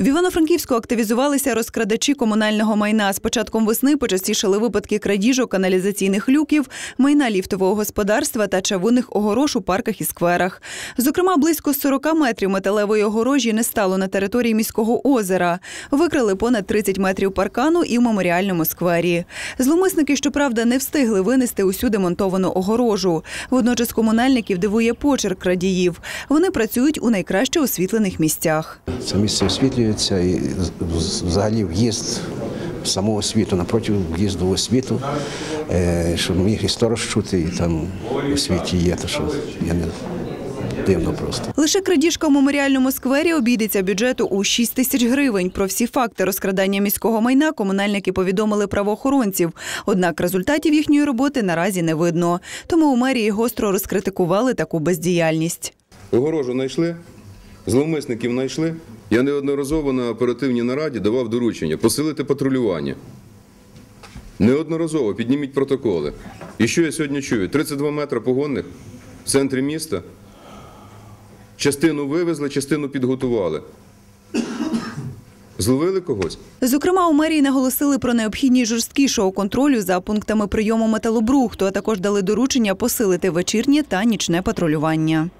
В Івано-Франківську активізувалися розкрадачі комунального майна. З початком весни почастішали випадки крадіжок каналізаційних люків, майна ліфтового господарства та чавунних огорош у парках і скверах. Зокрема, близько 40 метрів металевої огорожі не стало на території міського озера. Викрали понад 30 метрів паркану і в меморіальному сквері. Зловмисники, щоправда, не встигли винести усю демонтовану огорожу. Водночас комунальників дивує почерк крадіїв. Вони працюють у найкраще освітлених місцях. Це місце освітлюється і взагалі в'їзд самого світу, напроти в'їзду в освіту, е, щоб міг і сторож чути, і там у світі є, то що я не дивно просто. Лише крадіжка в меморіальному сквері обійдеться бюджету у 6 тисяч гривень. Про всі факти розкрадання міського майна комунальники повідомили правоохоронців. Однак результатів їхньої роботи наразі не видно. Тому у мерії гостро розкритикували таку бездіяльність. Огорожу знайшли, зловмисників знайшли. Я неодноразово на оперативній нараді давав доручення посилити патрулювання. Неодноразово підніміть протоколи. І що я сьогодні чую? 32 метри погонних в центрі міста. Частину вивезли, частину підготували. Зловили когось? Зокрема, у мерії наголосили про необхідність жорсткішого контролю за пунктами прийому металобрухту, а також дали доручення посилити вечірнє та нічне патрулювання.